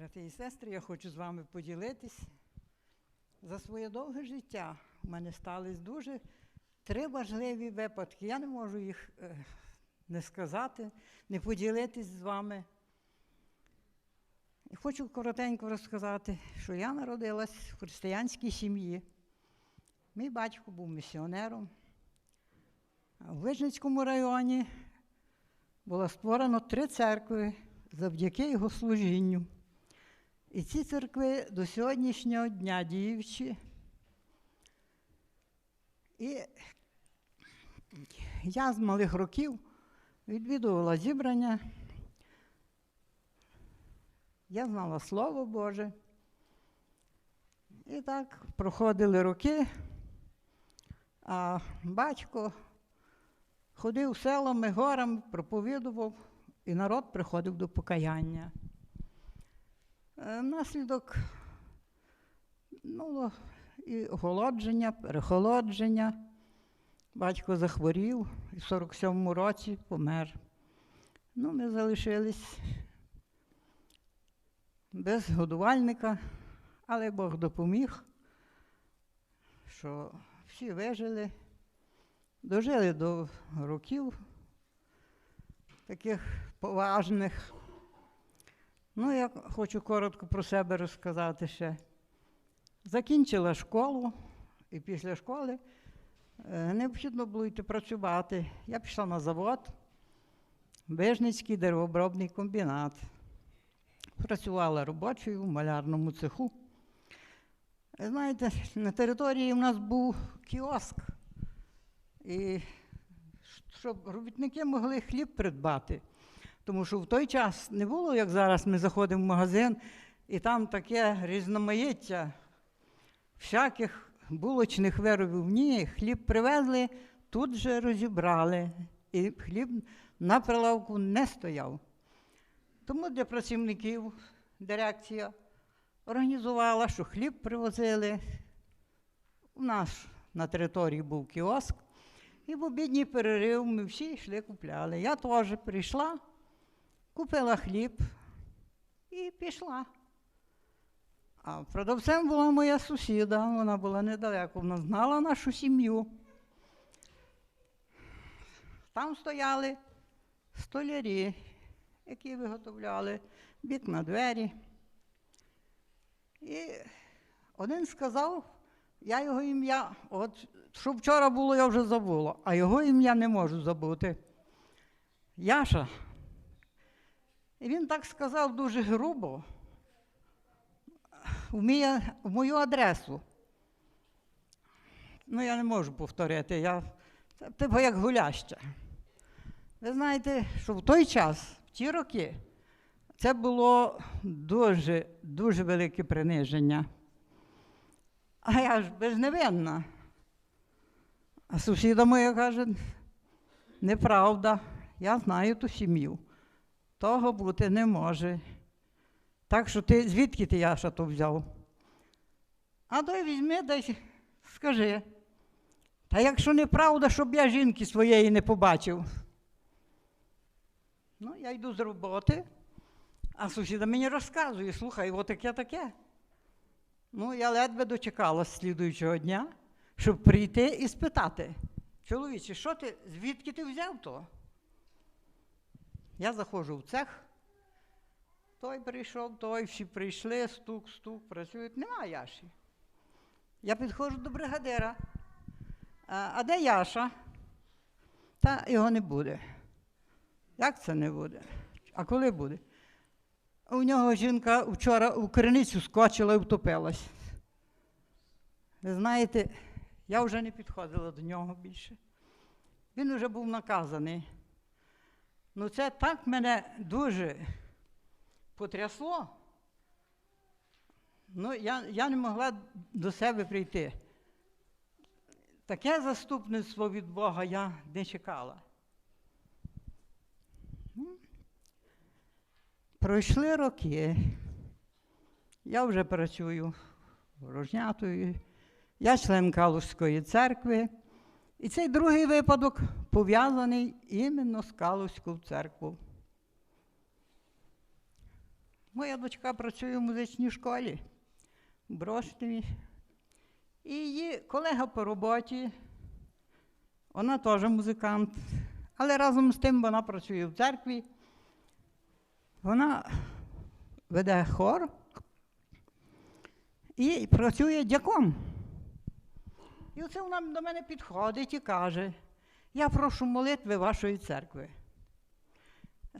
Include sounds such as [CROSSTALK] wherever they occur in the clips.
Брати і сестри, я хочу з вами поділитись. За своє довге життя у мене стались дуже три важливі випадки. Я не можу їх е, не сказати, не поділитись з вами. І хочу коротенько розказати, що я народилась в християнській сім'ї. Мій батько був місіонером. В Вижницькому районі було створено три церкви завдяки його служінню. І ці церкви до сьогоднішнього дня діючі. І я з малих років відвідувала зібрання. Я знала Слово Боже. І так проходили роки, а батько ходив селами, горами, проповідував, і народ приходив до покаяння. Е, Внаслідок ну, і охолодження, перехолодження. Батько захворів і в 47-му році помер. Ну, ми залишились без годувальника, але Бог допоміг, що всі вижили, дожили до років таких поважних. Ну, я хочу коротко про себе розказати ще. Закінчила школу, і після школи е, необхідно було йти працювати. Я пішла на завод, Вижницький деревообробний комбінат. Працювала робочою в малярному цеху. Е, Знаєте, на території у нас був кіоск, і щоб робітники могли хліб придбати. Тому що в той час не було, як зараз ми заходимо в магазин, і там таке різноманіття всяких булочних виробів. Ні, хліб привезли, тут же розібрали. І хліб на прилавку не стояв. Тому для працівників дирекція організувала, що хліб привозили. У нас на території був кіоск, і в обідній перерив ми всі йшли купляли. Я теж прийшла, купила хліб і пішла. А продавцем була моя сусіда, вона була недалеко, вона знала нашу сім'ю. Там стояли столярі, які виготовляли вікна двері. І один сказав, я його ім'я, от що вчора було, я вже забула, а його ім'я не можу забути. Яша. І він так сказав дуже грубо в, мій, в мою адресу. Ну, я не можу повторити, я типу як гуляща. Ви знаєте, що в той час, в ті роки, це було дуже, дуже велике приниження. А я ж безневинна. А сусіда моя каже, неправда, я знаю ту сім'ю. Того бути не може. Так що ти звідки ти Яша то взяв? А той візьми дай скажи. Та якщо неправда, щоб я жінки своєї не побачив. Ну, я йду з роботи, а сусіда мені розказує, слухай, от таке таке. Ну, я ледве дочекалась слідуючого дня, щоб прийти і спитати. Чоловіче, що ти, звідки ти взяв то? Я заходжу в цех, той прийшов, той всі прийшли, стук, стук, працюють. Нема Яші. Я підходжу до бригадира. А, а де Яша? Та його не буде. Як це не буде? А коли буде? У нього жінка вчора у криницю скочила і втопилась. Ви знаєте, я вже не підходила до нього більше. Він вже був наказаний. Ну, це так мене дуже потрясло. Ну, я, я не могла до себе прийти. Таке заступництво від Бога я не чекала. Ну, Пройшли роки. Я вже працюю рожнятою. Я член Калузької церкви. І цей другий випадок пов'язаний іменно з Калузькою церквою. Моя дочка працює в музичній школі в. І її колега по роботі, вона теж музикант, але разом з тим вона працює в церкві. Вона веде хор і працює дяком. І оце вона до мене підходить і каже: я прошу молитви вашої церкви.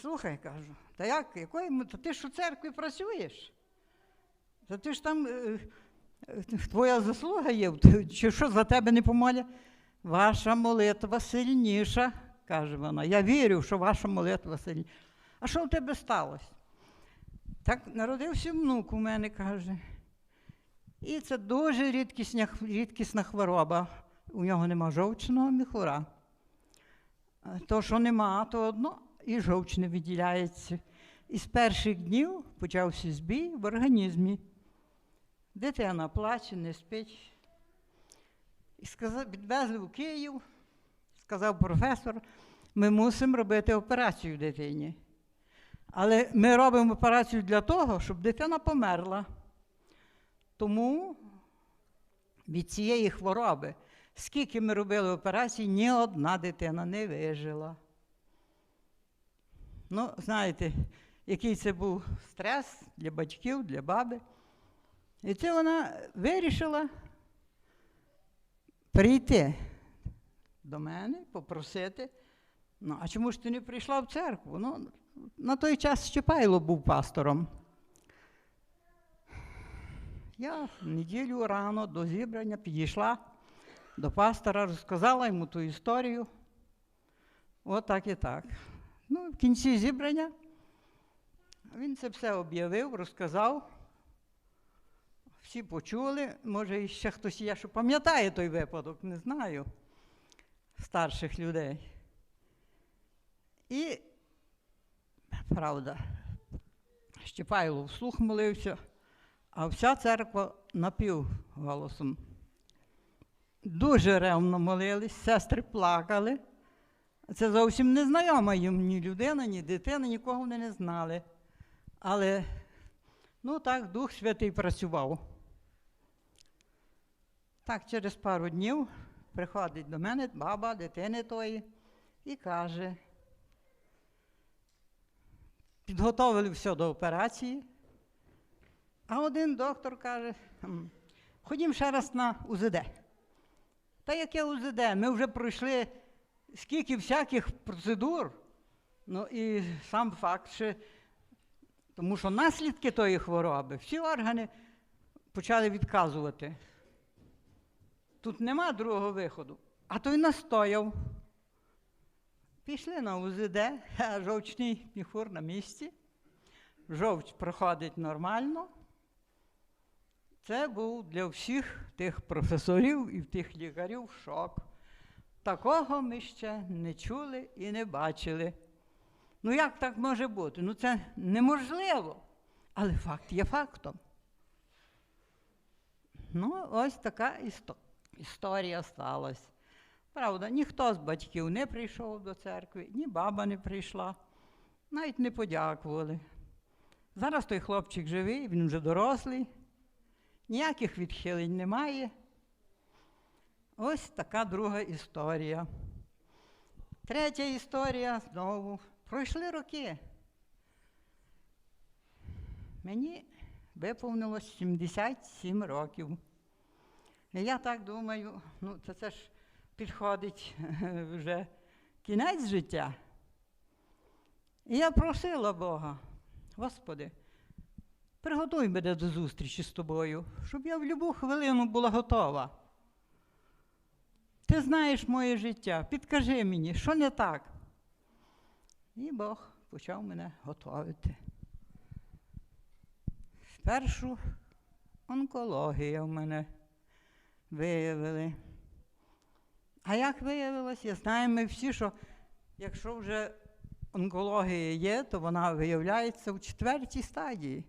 Слухай, кажу, та як, якої та ти ж у церкві працюєш? Та ти ж там е, е, твоя заслуга є, чи що за тебе не помоля? Ваша молитва сильніша, каже вона. Я вірю, що ваша молитва сильніша. А що в тебе сталося? Так народився внук у мене, каже. І це дуже рідкісня, рідкісна хвороба. У нього нема жовчного міхура. То, що нема, то одно і жовч не виділяється. І з перших днів почався збій в організмі. Дитина плаче, не спить. І сказав, відвезли в Київ, сказав професор, ми мусимо робити операцію дитині. Але ми робимо операцію для того, щоб дитина померла. Тому від цієї хвороби, скільки ми робили операцій, ні одна дитина не вижила. Ну, знаєте, який це був стрес для батьків, для баби. І це вона вирішила прийти до мене, попросити. Ну, а чому ж ти не прийшла в церкву? Ну, на той час Щепайло був пастором. Я в неділю рано до зібрання підійшла до пастора, розказала йому ту історію. От так і так. Ну, в кінці зібрання він це все об'явив, розказав. Всі почули, може, ще хтось є, що пам'ятає той випадок, не знаю, старших людей. І, правда, Щепайло вслух молився, а вся церква напівголосом. Дуже ревно молились, сестри плакали. Це зовсім незнайома їм ні людина, ні дитина, нікого вони не знали. Але ну так Дух Святий працював. Так, через пару днів приходить до мене баба дитини тої і каже, підготовили все до операції. А один доктор каже, «Хм, ходім ще раз на УЗД. Та яке УЗД? Ми вже пройшли скільки всяких процедур. Ну і сам факт, що, тому що наслідки тої хвороби, всі органи почали відказувати. Тут нема другого виходу. А той настояв. Пішли на УЗД, а жовчний міхур на місці. Жовч проходить нормально. Це був для всіх тих професорів і тих лікарів шок. Такого ми ще не чули і не бачили. Ну як так може бути? Ну це неможливо. Але факт є фактом. Ну, ось така істо- історія сталася. Правда, ніхто з батьків не прийшов до церкви, ні баба не прийшла, навіть не подякували. Зараз той хлопчик живий, він вже дорослий, ніяких відхилень немає. Ось така друга історія. Третя історія знову. Пройшли роки. Мені виповнилось 77 років. І я так думаю, ну це, це ж підходить [LAUGHS] вже кінець життя. І я просила Бога, Господи, приготуй мене до зустрічі з тобою, щоб я в будь-яку хвилину була готова. Ти знаєш моє життя, підкажи мені, що не так. І Бог почав мене готувати. Спершу онкологія в мене виявили. А як виявилось, я знаю ми всі, що якщо вже онкологія є, то вона виявляється у четвертій стадії,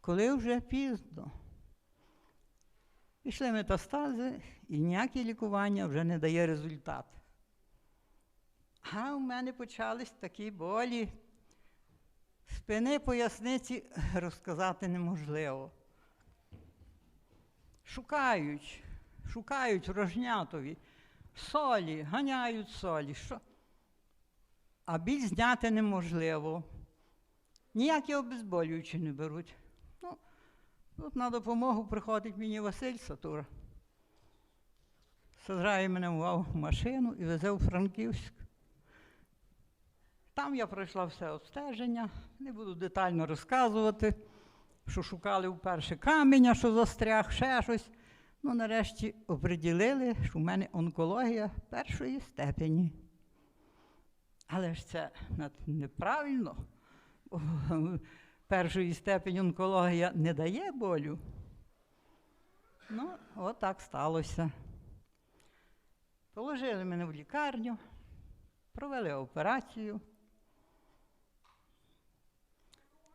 коли вже пізно. Пішли метастази, і ніяке лікування вже не дає результат. А у мене почались такі болі Спини поясниці розказати неможливо. Шукають, шукають рожнятові, солі, ганяють солі. Що? А біль зняти неможливо. Ніякі обезболюючі не беруть. Тут на допомогу приходить мені Василь Сатура. Саджає мене в машину і везе у Франківськ. Там я пройшла все обстеження, не буду детально розказувати, що шукали вперше каменя, що застряг, ще щось. Ну, нарешті оприділили, що в мене онкологія першої степені. Але ж це неправильно. Першої степені онкологія не дає болю. Ну, от так сталося. Положили мене в лікарню, провели операцію.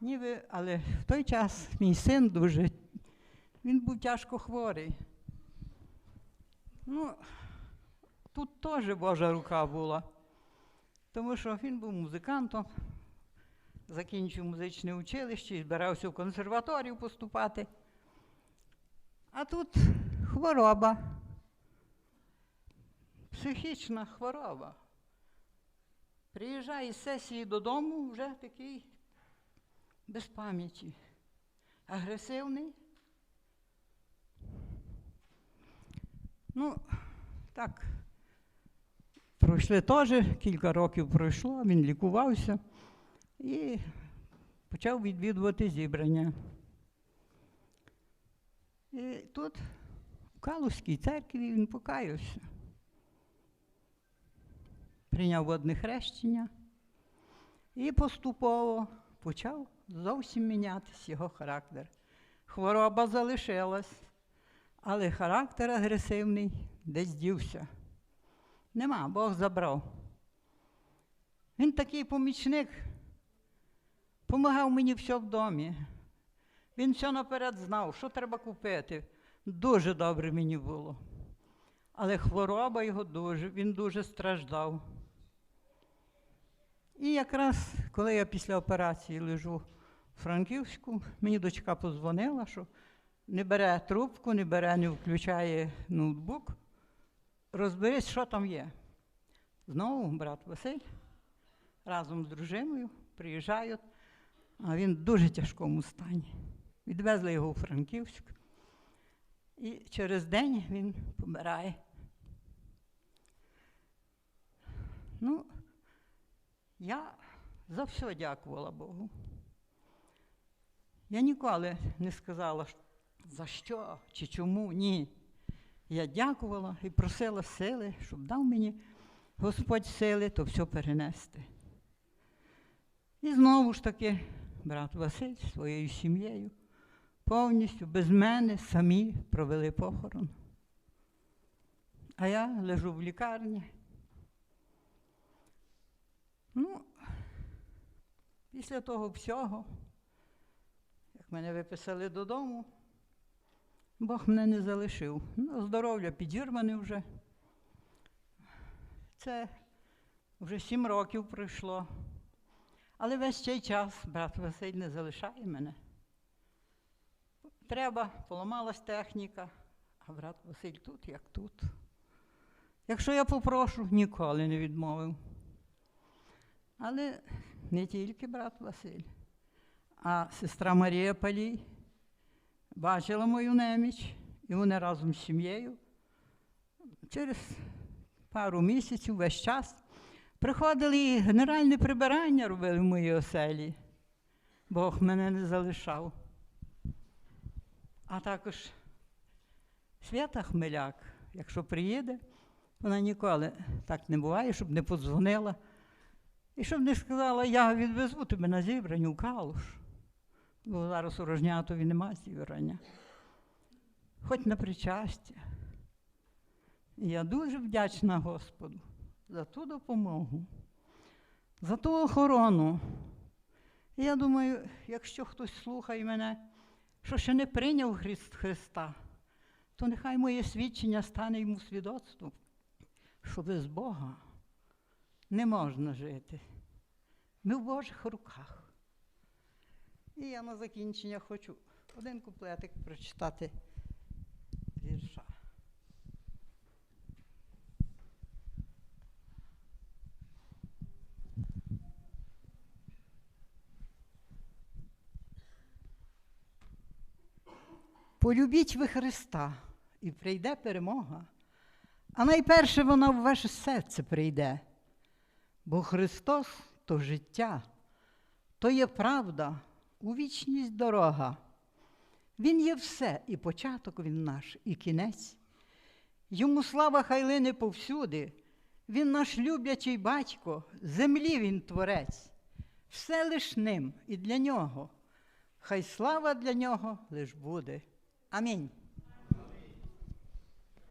Ніби, але в той час мій син дуже, він був тяжко хворий. Ну, тут теж Божа рука була, тому що він був музикантом, закінчив музичне училище і збирався в консерваторію поступати. А тут хвороба, психічна хвороба. Приїжджає з сесії додому вже такий без пам'яті, агресивний. Ну, так, пройшли теж, кілька років пройшло, він лікувався і почав відвідувати зібрання. І тут, в Калузькій церкві, він покаявся. Прийняв водне хрещення і поступово почав зовсім мінятися його характер. Хвороба залишилась, але характер агресивний десь дівся. Нема, Бог забрав. Він такий помічник, помагав мені все в домі. Він все наперед знав, що треба купити. Дуже добре мені було. Але хвороба його дуже, він дуже страждав. І якраз коли я після операції лежу в Франківську, мені дочка подзвонила, що не бере трубку, не бере, не включає ноутбук. Розберись, що там є. Знову брат Василь разом з дружиною приїжджають, а він в дуже тяжкому стані. Відвезли його у Франківськ. І через день він помирає. Ну, я за все дякувала Богу. Я ніколи не сказала, за що чи чому, ні. Я дякувала і просила сили, щоб дав мені Господь сили, то все перенести. І знову ж таки, брат Василь зі своєю сім'єю повністю без мене самі провели похорон. А я лежу в лікарні. Ну, після того всього, як мене виписали додому, Бог мене не залишив. Ну, здоров'я підірване вже. Це вже сім років пройшло. Але весь цей час брат Василь не залишає мене. Треба, поламалась техніка, а брат Василь тут, як тут. Якщо я попрошу, ніколи не відмовив. Але не тільки брат Василь, а сестра Марія Палій бачила мою неміч, і вони разом з сім'єю через пару місяців, весь час, приходили і генеральне прибирання робили в моїй оселі. Бог мене не залишав. А також Свята Хмеляк, якщо приїде, вона ніколи так не буває, щоб не подзвонила. І щоб не сказала, я відвезу тебе на зібрання у Калуш. Бо зараз у Рожнятові нема зібрання. Хоч на причастя. Я дуже вдячна Господу за ту допомогу, за ту охорону. Я думаю, якщо хтось слухає мене, що ще не прийняв Христ Христа, то нехай моє свідчення стане йому свідоцтвом, що без Бога не можна жити. Ми в Божих руках. І я на закінчення хочу один куплетик прочитати Полюбіть ви Христа, і прийде перемога. А найперше вона в ваше серце прийде. Бо Христос то життя, то є правда, у вічність дорога. Він є все, і початок він наш, і кінець. Йому слава хай лине повсюди. Він наш люблячий батько, землі він творець. Все лиш ним і для нього. Хай слава для нього лиш буде. Amém.